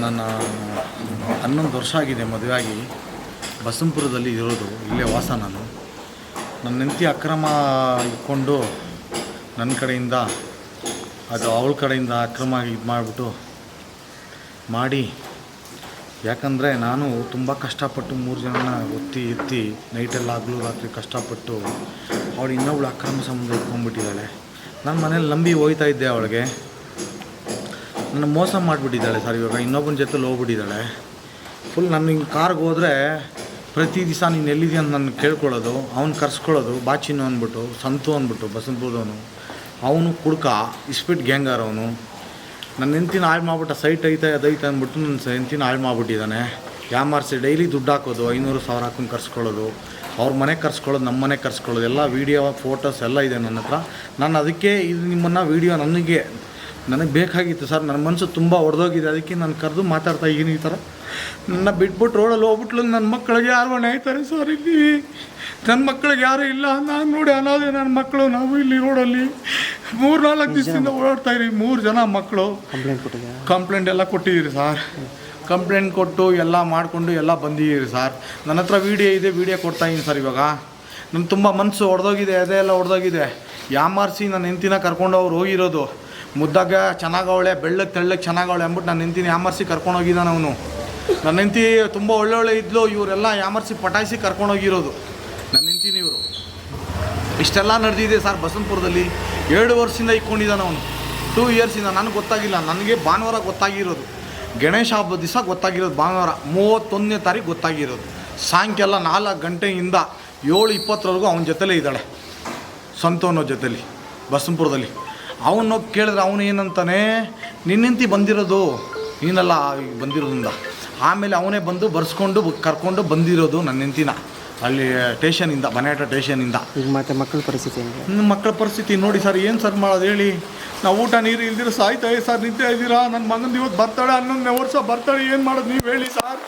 ನನ್ನ ಹನ್ನೊಂದು ವರ್ಷ ಆಗಿದೆ ಮದುವೆಯಾಗಿ. ಬಸಂಪುರದಲ್ಲಿ ಇರೋದು, ಇಲ್ಲೇ ವಾಸ ನಾನು. ನನ್ನ ಹೆಂಡತಿ ಅಕ್ರಮ ಇಟ್ಕೊಂಡು ನನ್ನ ಕಡೆಯಿಂದ, ಅದು ಅವಳ ಕಡೆಯಿಂದ ಅಕ್ರಮ ಇದು ಮಾಡಿಬಿಟ್ಟು ಮಾಡಿ. ಯಾಕಂದರೆ ನಾನು ತುಂಬ ಕಷ್ಟಪಟ್ಟು ಮೂರು ಜನನ ಒತ್ತಿ ಎತ್ತಿ ನೈಟೆಲ್ಲ ಆಗಲೂ ರಾತ್ರಿ ಕಷ್ಟಪಟ್ಟು ಅವಳು ಇನ್ನೊಬ್ಳು ಅಕ್ರಮ ಸಂಬಂಧ ಇಟ್ಕೊಂಡ್ಬಿಟ್ಟಿದ್ದಾಳೆ. ನಾನು ಮನೇಲಿ ನಂಬಿ ಹೋಯ್ತಾ ಇದ್ದೆ ಅವಳಿಗೆ. ನನ್ನ ಮೋಸ ಮಾಡಿಬಿಟ್ಟಿದ್ದಾಳೆ ಸರ್, ಇವಾಗ ಇನ್ನೊಬ್ಬನ ಜೊತೆಲಿ ಹೋಗ್ಬಿಟ್ಟಿದ್ದಾಳೆ. ಫುಲ್ ನಾನು ಹಿಂಗೆ ಕಾರ್ಗೆ ಹೋದರೆ ಪ್ರತಿ ದಿವಸ ನೀನು ಎಲ್ಲಿದೆ ಅಂತ ನಾನು ಕೇಳ್ಕೊಳ್ಳೋದು, ಅವ್ನು ಕರ್ಸ್ಕೊಳ್ಳೋದು, ಬಾಚಿನು ಅಂದ್ಬಿಟ್ಟು ಸಂತು ಅಂದ್ಬಿಟ್ಟು ಬಸಂತಪುರದವನು ಅವನು ಕುಡ್ಕ, ಇಸ್ಪಿಟ್ ಗ್ಯಾಂಗರ್ ಅವನು ನನ್ನ ಹೆಂಡ್ತಿನ ಹಾಳು ಮಾಡ್ಬಿಟ್ಟ, ಸೈಟ್ ಐತೆ ಅದೈತೆ ಅಂದ್ಬಿಟ್ಟು ನನ್ನ ಹೆಂಡ್ತಿನ ಹಾಳು ಮಾಡ್ಬಿಟ್ಟಿದ್ದಾನೆ. ಯಾಮಾರಿಸಿ ಡೈಲಿ ದುಡ್ಡು ಹಾಕೋದು, ಐನೂರು ಸಾವಿರ ಹಾಕೊಂಡು ಕರ್ಸ್ಕೊಳ್ಳೋದು, ಅವ್ರ ಮನೆ ಕರ್ಸ್ಕೊಳ್ಳೋದು, ನಮ್ಮ ಮನೆ ಕರ್ಸ್ಕೊಳ್ಳೋದು, ಎಲ್ಲ ವೀಡಿಯೋ ಫೋಟೋಸ್ ಎಲ್ಲ ಇದೆ ನನ್ನ ಹತ್ರ. ನಾನು ಅದಕ್ಕೆ ಇದು ನಿಮ್ಮನ್ನು ವೀಡಿಯೋ ನನಗೆ ನನಗೆ ಬೇಕಾಗಿತ್ತು ಸರ್. ನನ್ನ ಮನಸ್ಸು ತುಂಬ ಒಡೆದೋಗಿದೆ. ಅದಕ್ಕೆ ನಾನು ಕರೆದು ಮಾತಾಡ್ತಾ ಇದ್ದೀನಿ ಈ ಥರ ನನ್ನ ಬಿಟ್ಬಿಟ್ಟು ರೋಡಲ್ಲಿ ಹೋಗ್ಬಿಟ್ಲು. ನನ್ನ ಮಕ್ಕಳಿಗೆ ಯಾರು ಮನೆ ಆಯ್ತಾರೆ ಸರ್ ಇಲ್ಲಿ? ನನ್ನ ಮಕ್ಕಳಿಗೆ ಯಾರೂ ಇಲ್ಲ? ನಾನು ನೋಡಿ ಅನಾದೆ ನನ್ನ ಮಕ್ಕಳು ನಾವು ಇಲ್ಲಿ ರೋಡಲ್ಲಿ ಮೂರು ನಾಲ್ಕು ದಿವಸದಿಂದ ಓಡಾಡ್ತಾ ಇರಿ ಮೂರು ಜನ ಮಕ್ಕಳು ಕಂಪ್ಲೇಂಟ್ ಕೊಟ್ಟಿದ್ದೀರಾ? ಕಂಪ್ಲೇಂಟ್ ಎಲ್ಲ ಕೊಟ್ಟಿದ್ದೀರಿ ಸರ್. ಕಂಪ್ಲೇಂಟ್ ಕೊಟ್ಟು ಎಲ್ಲ ಮಾಡಿಕೊಂಡು ಎಲ್ಲ ಬಂದಿದ್ದೀರಿ ಸರ್. ನನ್ನ ಹತ್ರ ವೀಡಿಯೋ ಇದೆ. ವೀಡಿಯೋ ಕೊಡ್ತಾ ಇದ್ದೀನಿ ಸರ್ ಇವಾಗ. ನನ್ನ ತುಂಬ ಮನಸ್ಸು ಒಡೆದೋಗಿದೆ. ಅದೇ ಎಲ್ಲ ಒಡೆದೋಗಿದೆ. ಯಾಮಾರಿಸಿ ನನ್ನ ಹೆಂಡ್ತಿನ ಕರ್ಕೊಂಡು ಅವ್ರು ಹೋಗಿರೋದು ಮುದ್ದಾಗ ಚೆನ್ನಾಗವಳೆ ಬೆಳ್ಳಗೆ ತೆಳ್ಳಗೆ ಚೆನ್ನಾಗವಳೆ ಅಂದ್ಬಿಟ್ಟು ನನ್ನ ನಿಂತೀನಿ ಯಾಮರ್ಸಿ ಕರ್ಕೊಂಡು ಹೋಗಿದ್ದಾನೆ ಅವನು. ನನ್ನ ಹೆಂಡ್ತಿ ತುಂಬ ಒಳ್ಳೊಳ್ಳೆ ಇದ್ಲು, ಇವರೆಲ್ಲ ಯಾಮರ್ಸಿ ಪಟಾಯಿಸಿ ಕರ್ಕೊಂಡೋಗಿರೋದು ನನ್ನ ಹೆಂಡ್ತೀನಿ ಇವರು. ಇಷ್ಟೆಲ್ಲ ನಡೆದಿದೆ ಸರ್ ಬಸಂತಪುರದಲ್ಲಿ ಎರಡು ವರ್ಷದಿಂದ ಇಟ್ಕೊಂಡಿದ್ದಾನೆ ಅವನು. ಟೂ ಇಯರ್ಸಿಂದ ನನಗೆ ಗೊತ್ತಾಗಿಲ್ಲ, ನನಗೆ ಭಾನುವಾರ ಗೊತ್ತಾಗಿರೋದು. ಗಣೇಶ ಹಬ್ಬದ ದಿವಸ ಗೊತ್ತಾಗಿರೋದು ಭಾನುವಾರ, ಮೂವತ್ತೊಂದನೇ ತಾರೀಕು ಗೊತ್ತಾಗಿರೋದು. ಸಾಯಂಕಾಲ ನಾಲ್ಕು ಗಂಟೆಯಿಂದ ಏಳು ಇಪ್ಪತ್ತರವರೆಗೂ ಅವನ ಜೊತೆಲೇ ಇದ್ದಾಳೆ. ಸಂತು ಅನ್ನೋ ಜೊತೆಲಿ ಬಸಂಪುರದಲ್ಲಿ ಅವನು ಕೇಳಿದ್ರೆ ಅವನು ಏನಂತಾನೆ ನಿನ್ನಿಂತಿ ಬಂದಿರೋದು? ನೀನಲ್ಲ ಬಂದಿರೋದ್ರಿಂದ. ಆಮೇಲೆ ಅವನೇ ಬಂದು ಬರ್ಸ್ಕೊಂಡು ಕರ್ಕೊಂಡು ಬಂದಿರೋದು ನನ್ನ ಹೆಂಡ್ತಿನ. ಅಲ್ಲಿ ಟೇಷನಿಂದ ಬನಾಟ ಟೇಷನಿಂದ ಈಗ ಮತ್ತೆ ಮಕ್ಕಳ ಪರಿಸ್ಥಿತಿ ಹೆಂಗೆ? ನನ್ನ ಮಕ್ಕಳ ಪರಿಸ್ಥಿತಿ ನೋಡಿ ಸರ್ ಏನು ಸರ್ ಮಾಡೋದು ಹೇಳಿ. ನಾವು ಊಟ ನೀರು ಇಲ್ದಿರ ಸಾಯ್ತಾ ಸರ್ ನಿಂತ ಇದ್ದೀರಾ ನನ್ನ ಮಗನ ಇವತ್ತು ಬರ್ತಾಳೆ ಹನ್ನೊಂದನೇ ವರ್ಷ ಬರ್ತಾಳೆ ಏನು ಮಾಡೋದು ನೀವು ಹೇಳಿ ಸರ್?